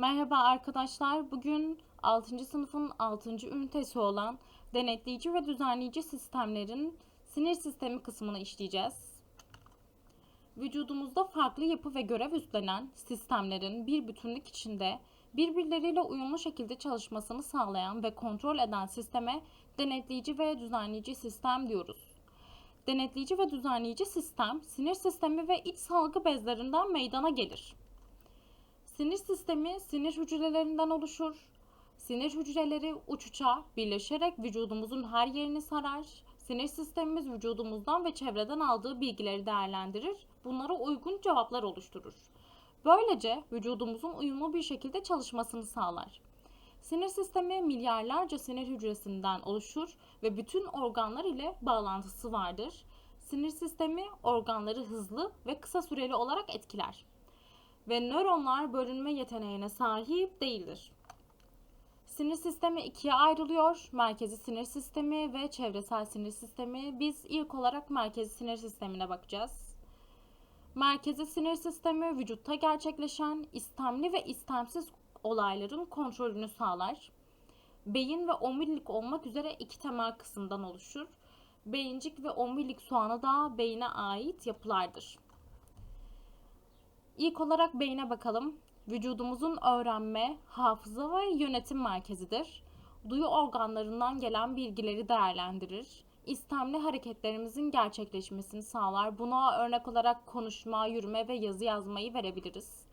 Merhaba arkadaşlar. Bugün 6. sınıfın 6. ünitesi olan denetleyici ve düzenleyici sistemlerin sinir sistemi kısmını işleyeceğiz. Vücudumuzda farklı yapı ve görev üstlenen sistemlerin bir bütünlük içinde birbirleriyle uyumlu şekilde çalışmasını sağlayan ve kontrol eden sisteme denetleyici ve düzenleyici sistem diyoruz. Denetleyici ve düzenleyici sistem sinir sistemi ve iç salgı bezlerinden meydana gelir. Sinir sistemi sinir hücrelerinden oluşur. Sinir hücreleri uç uça birleşerek vücudumuzun her yerini sarar. Sinir sistemimiz vücudumuzdan ve çevreden aldığı bilgileri değerlendirir. Bunlara uygun cevaplar oluşturur. Böylece vücudumuzun uyumlu bir şekilde çalışmasını sağlar. Sinir sistemi milyarlarca sinir hücresinden oluşur ve bütün organlar ile bağlantısı vardır. Sinir sistemi organları hızlı ve kısa süreli olarak etkiler ve nöronlar bölünme yeteneğine sahip değildir. Sinir sistemi ikiye ayrılıyor. Merkezi sinir sistemi ve çevresel sinir sistemi. Biz ilk olarak merkezi sinir sistemine bakacağız. Merkezi sinir sistemi vücutta gerçekleşen istemli ve istemsiz olayların kontrolünü sağlar. Beyin ve omurilik olmak üzere iki temel kısımdan oluşur. Beyincik ve omurilik soğanı da beyine ait yapılardır. İlk olarak beyne bakalım. Vücudumuzun öğrenme, hafıza ve yönetim merkezidir. Duyu organlarından gelen bilgileri değerlendirir. İstemli hareketlerimizin gerçekleşmesini sağlar. Buna örnek olarak konuşma, yürüme ve yazı yazmayı verebiliriz.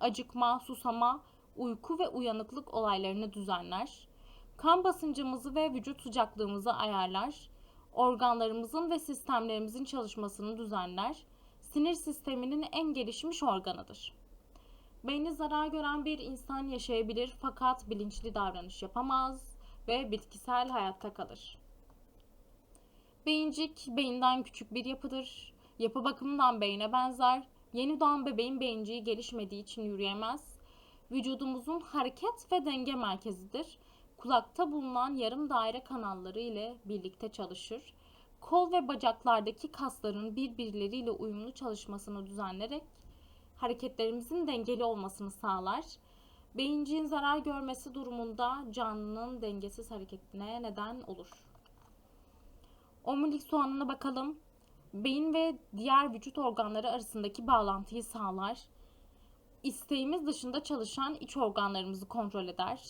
Acıkma, susama, uyku ve uyanıklık olaylarını düzenler. Kan basıncımızı ve vücut sıcaklığımızı ayarlar. Organlarımızın ve sistemlerimizin çalışmasını düzenler sinir sisteminin en gelişmiş organıdır. Beyni zarar gören bir insan yaşayabilir fakat bilinçli davranış yapamaz ve bitkisel hayatta kalır. Beyincik beyinden küçük bir yapıdır. Yapı bakımından beyne benzer. Yeni doğan bebeğin beyinciği gelişmediği için yürüyemez. Vücudumuzun hareket ve denge merkezidir. Kulakta bulunan yarım daire kanalları ile birlikte çalışır kol ve bacaklardaki kasların birbirleriyle uyumlu çalışmasını düzenleyerek hareketlerimizin dengeli olmasını sağlar. Beyinciğin zarar görmesi durumunda canlının dengesiz hareketine neden olur. Omurilik soğanına bakalım. Beyin ve diğer vücut organları arasındaki bağlantıyı sağlar. İsteğimiz dışında çalışan iç organlarımızı kontrol eder.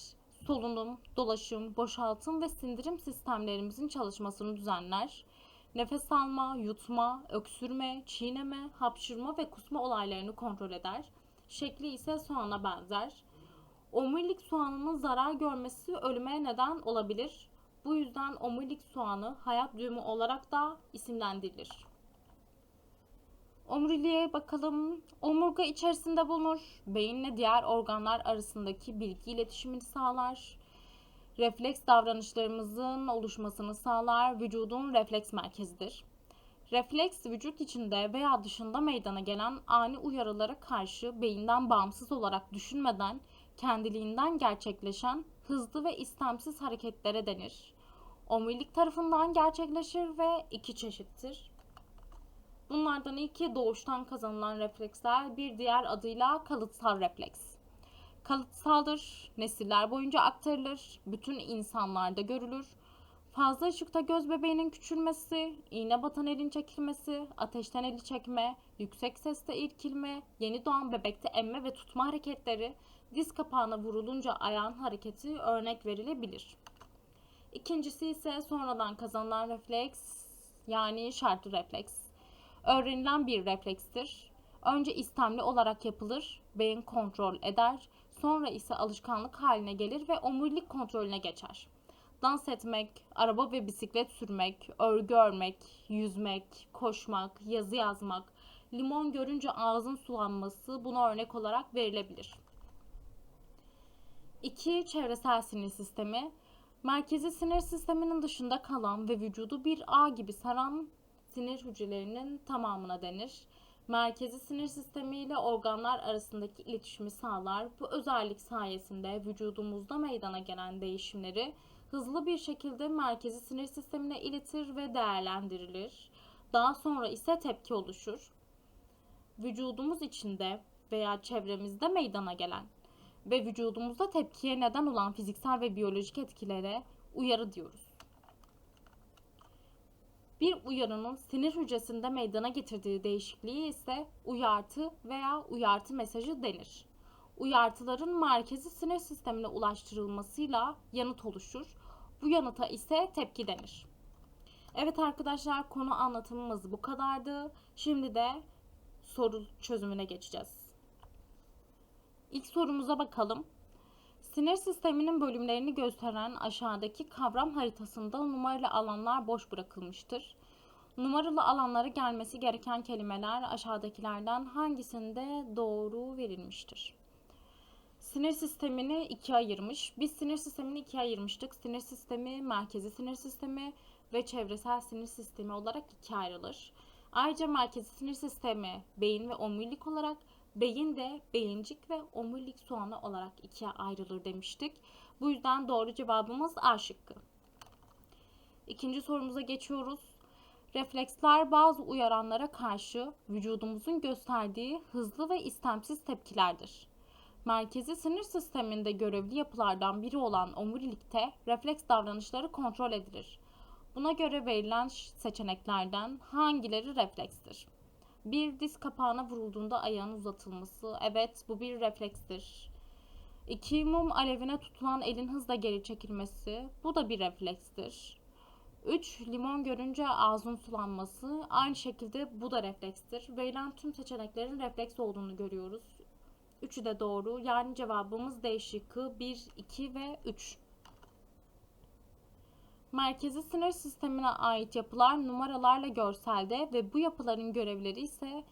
Solunum, dolaşım, boşaltım ve sindirim sistemlerimizin çalışmasını düzenler nefes alma, yutma, öksürme, çiğneme, hapşırma ve kusma olaylarını kontrol eder. Şekli ise soğana benzer. Omurilik soğanının zarar görmesi ölüme neden olabilir. Bu yüzden omurilik soğanı hayat düğümü olarak da isimlendirilir. Omuriliğe bakalım. Omurga içerisinde bulunur. Beyinle diğer organlar arasındaki bilgi iletişimini sağlar refleks davranışlarımızın oluşmasını sağlar, vücudun refleks merkezidir. Refleks vücut içinde veya dışında meydana gelen ani uyarılara karşı beyinden bağımsız olarak düşünmeden kendiliğinden gerçekleşen hızlı ve istemsiz hareketlere denir. Omurilik tarafından gerçekleşir ve iki çeşittir. Bunlardan ilki doğuştan kazanılan refleksler, bir diğer adıyla kalıtsal refleks kalıtsaldır, nesiller boyunca aktarılır, bütün insanlarda görülür. Fazla ışıkta göz bebeğinin küçülmesi, iğne batan elin çekilmesi, ateşten eli çekme, yüksek sesle irkilme, yeni doğan bebekte emme ve tutma hareketleri, diz kapağına vurulunca ayağın hareketi örnek verilebilir. İkincisi ise sonradan kazanılan refleks yani şartlı refleks. Öğrenilen bir reflekstir. Önce istemli olarak yapılır, beyin kontrol eder, Sonra ise alışkanlık haline gelir ve omurilik kontrolüne geçer. Dans etmek, araba ve bisiklet sürmek, örgü örmek, yüzmek, koşmak, yazı yazmak, limon görünce ağzın sulanması buna örnek olarak verilebilir. 2. Çevresel sinir sistemi. Merkezi sinir sisteminin dışında kalan ve vücudu bir ağ gibi saran sinir hücrelerinin tamamına denir merkezi sinir sistemi ile organlar arasındaki iletişimi sağlar. Bu özellik sayesinde vücudumuzda meydana gelen değişimleri hızlı bir şekilde merkezi sinir sistemine iletir ve değerlendirilir. Daha sonra ise tepki oluşur. Vücudumuz içinde veya çevremizde meydana gelen ve vücudumuzda tepkiye neden olan fiziksel ve biyolojik etkilere uyarı diyoruz. Bir uyarının sinir hücresinde meydana getirdiği değişikliği ise uyartı veya uyartı mesajı denir. Uyartıların merkezi sinir sistemine ulaştırılmasıyla yanıt oluşur. Bu yanıta ise tepki denir. Evet arkadaşlar konu anlatımımız bu kadardı. Şimdi de soru çözümüne geçeceğiz. İlk sorumuza bakalım. Sinir sisteminin bölümlerini gösteren aşağıdaki kavram haritasında numaralı alanlar boş bırakılmıştır. Numaralı alanlara gelmesi gereken kelimeler aşağıdakilerden hangisinde doğru verilmiştir? Sinir sistemini ikiye ayırmış. Biz sinir sistemini ikiye ayırmıştık. Sinir sistemi, merkezi sinir sistemi ve çevresel sinir sistemi olarak ikiye ayrılır. Ayrıca merkezi sinir sistemi beyin ve omurilik olarak, beyin de beyincik ve omurilik soğanı olarak ikiye ayrılır demiştik. Bu yüzden doğru cevabımız A şıkkı. İkinci sorumuza geçiyoruz. Refleksler bazı uyaranlara karşı vücudumuzun gösterdiği hızlı ve istemsiz tepkilerdir. Merkezi sinir sisteminde görevli yapılardan biri olan omurilikte refleks davranışları kontrol edilir. Buna göre verilen seçeneklerden hangileri reflekstir? Bir diz kapağına vurulduğunda ayağın uzatılması. Evet bu bir reflekstir. İki mum alevine tutulan elin hızla geri çekilmesi. Bu da bir reflekstir. 3. Limon görünce ağzın sulanması. Aynı şekilde bu da reflekstir. Verilen tüm seçeneklerin refleks olduğunu görüyoruz. Üçü de doğru. Yani cevabımız D şıkkı 1, 2 ve 3. Merkezi sinir sistemine ait yapılar numaralarla görselde ve bu yapıların görevleri ise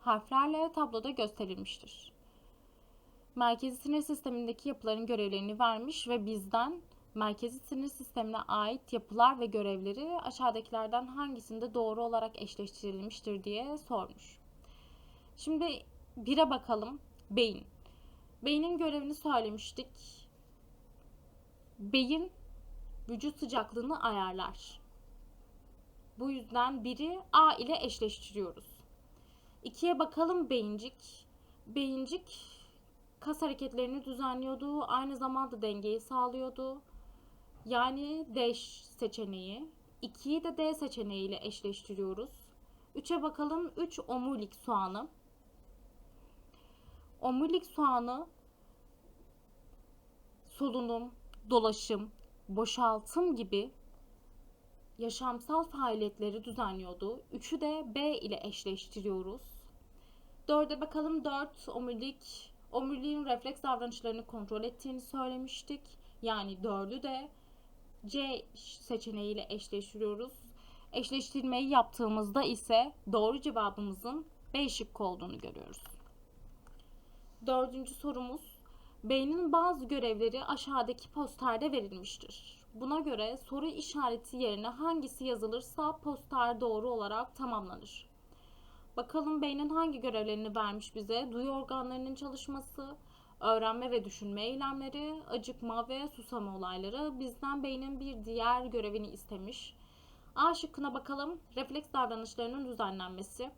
harflerle tabloda gösterilmiştir. Merkezi sinir sistemindeki yapıların görevlerini vermiş ve bizden merkezi sinir sistemine ait yapılar ve görevleri aşağıdakilerden hangisinde doğru olarak eşleştirilmiştir diye sormuş. Şimdi bire bakalım. Beyin. Beynin görevini söylemiştik. Beyin vücut sıcaklığını ayarlar. Bu yüzden biri A ile eşleştiriyoruz. İkiye bakalım beyincik. Beyincik kas hareketlerini düzenliyordu. Aynı zamanda dengeyi sağlıyordu. Yani D seçeneği. 2'yi de D seçeneği ile eşleştiriyoruz. 3'e bakalım. 3 omurilik soğanı. Omurilik soğanı solunum, dolaşım, boşaltım gibi yaşamsal faaliyetleri düzenliyordu. Üçü de B ile eşleştiriyoruz. Dörde bakalım. Dört omurilik. Omuriliğin refleks davranışlarını kontrol ettiğini söylemiştik. Yani dördü de C seçeneğiyle eşleştiriyoruz. Eşleştirmeyi yaptığımızda ise doğru cevabımızın B şıkkı olduğunu görüyoruz. Dördüncü sorumuz. Beynin bazı görevleri aşağıdaki posterde verilmiştir. Buna göre soru işareti yerine hangisi yazılırsa poster doğru olarak tamamlanır. Bakalım beynin hangi görevlerini vermiş bize? Duyu organlarının çalışması, öğrenme ve düşünme eylemleri, acıkma ve susama olayları. Bizden beynin bir diğer görevini istemiş. A şıkkına bakalım. Refleks davranışlarının düzenlenmesi.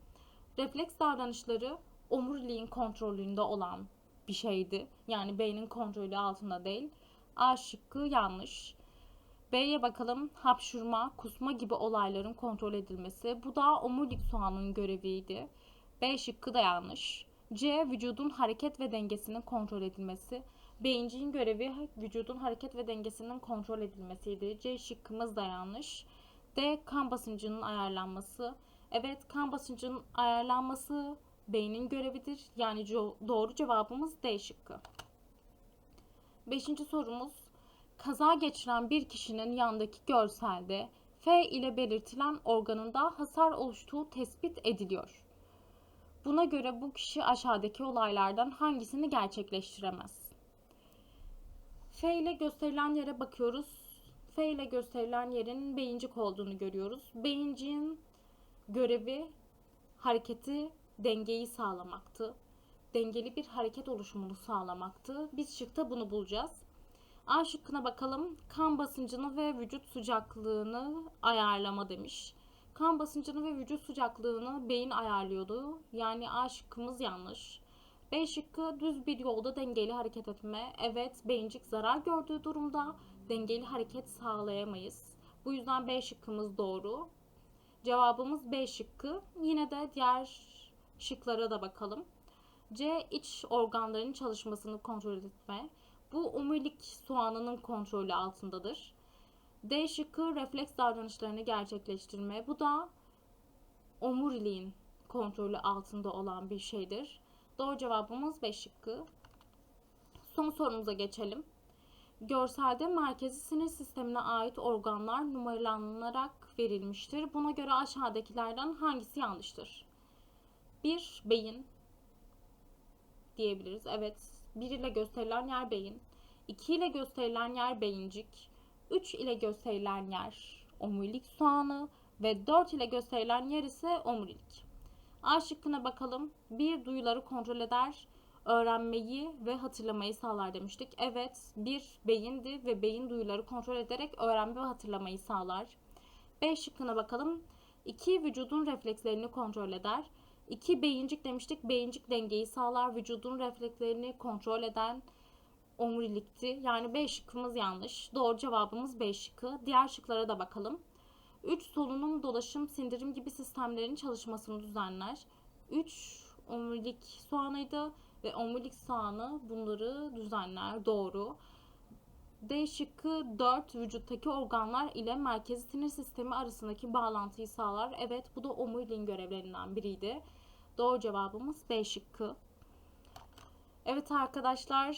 Refleks davranışları omuriliğin kontrolünde olan bir şeydi. Yani beynin kontrolü altında değil. A şıkkı yanlış. B'ye bakalım. Hapşurma, kusma gibi olayların kontrol edilmesi. Bu da omurilik soğanın göreviydi. B şıkkı da yanlış. C. Vücudun hareket ve dengesinin kontrol edilmesi. Beyinciğin görevi vücudun hareket ve dengesinin kontrol edilmesiydi. C şıkkımız da yanlış. D. Kan basıncının ayarlanması. Evet kan basıncının ayarlanması beynin görevidir. Yani doğru cevabımız D şıkkı. Beşinci sorumuz. Kaza geçiren bir kişinin yandaki görselde F ile belirtilen organında hasar oluştuğu tespit ediliyor. Buna göre bu kişi aşağıdaki olaylardan hangisini gerçekleştiremez? F ile gösterilen yere bakıyoruz. F ile gösterilen yerin beyincik olduğunu görüyoruz. Beyinciğin görevi hareketi dengeyi sağlamaktı. Dengeli bir hareket oluşumunu sağlamaktı. Biz şıkta bunu bulacağız. A şıkkına bakalım. Kan basıncını ve vücut sıcaklığını ayarlama demiş. Kan basıncını ve vücut sıcaklığını beyin ayarlıyordu. Yani A şıkkımız yanlış. B şıkkı düz bir yolda dengeli hareket etme. Evet beyincik zarar gördüğü durumda dengeli hareket sağlayamayız. Bu yüzden B şıkkımız doğru. Cevabımız B şıkkı. Yine de diğer şıklara da bakalım. C. iç organların çalışmasını kontrol etme. Bu omurilik soğanının kontrolü altındadır. D şıkkı refleks davranışlarını gerçekleştirme. Bu da omuriliğin kontrolü altında olan bir şeydir. Doğru cevabımız B şıkkı. Son sorumuza geçelim. Görselde merkezi sinir sistemine ait organlar numaralanarak verilmiştir. Buna göre aşağıdakilerden hangisi yanlıştır? 1. Beyin diyebiliriz. Evet. 1 ile gösterilen yer beyin. 2 ile gösterilen yer beyincik. 3 ile gösterilen yer omurilik soğanı ve 4 ile gösterilen yer ise omurilik. A şıkkına bakalım. Bir duyuları kontrol eder, öğrenmeyi ve hatırlamayı sağlar demiştik. Evet, bir beyindi ve beyin duyuları kontrol ederek öğrenme ve hatırlamayı sağlar. B şıkkına bakalım. İki vücudun reflekslerini kontrol eder. İki beyincik demiştik. Beyincik dengeyi sağlar. Vücudun reflekslerini kontrol eden omurilikti. Yani B şıkkımız yanlış. Doğru cevabımız B şıkkı. Diğer şıklara da bakalım. 3 solunum, dolaşım, sindirim gibi sistemlerin çalışmasını düzenler. 3 omurilik soğanıydı ve omurilik soğanı bunları düzenler. Doğru. D şıkkı 4 vücuttaki organlar ile merkezi sinir sistemi arasındaki bağlantıyı sağlar. Evet bu da omuriliğin görevlerinden biriydi. Doğru cevabımız B şıkkı. Evet arkadaşlar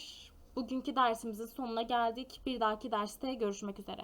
bugünkü dersimizin sonuna geldik. Bir dahaki derste görüşmek üzere.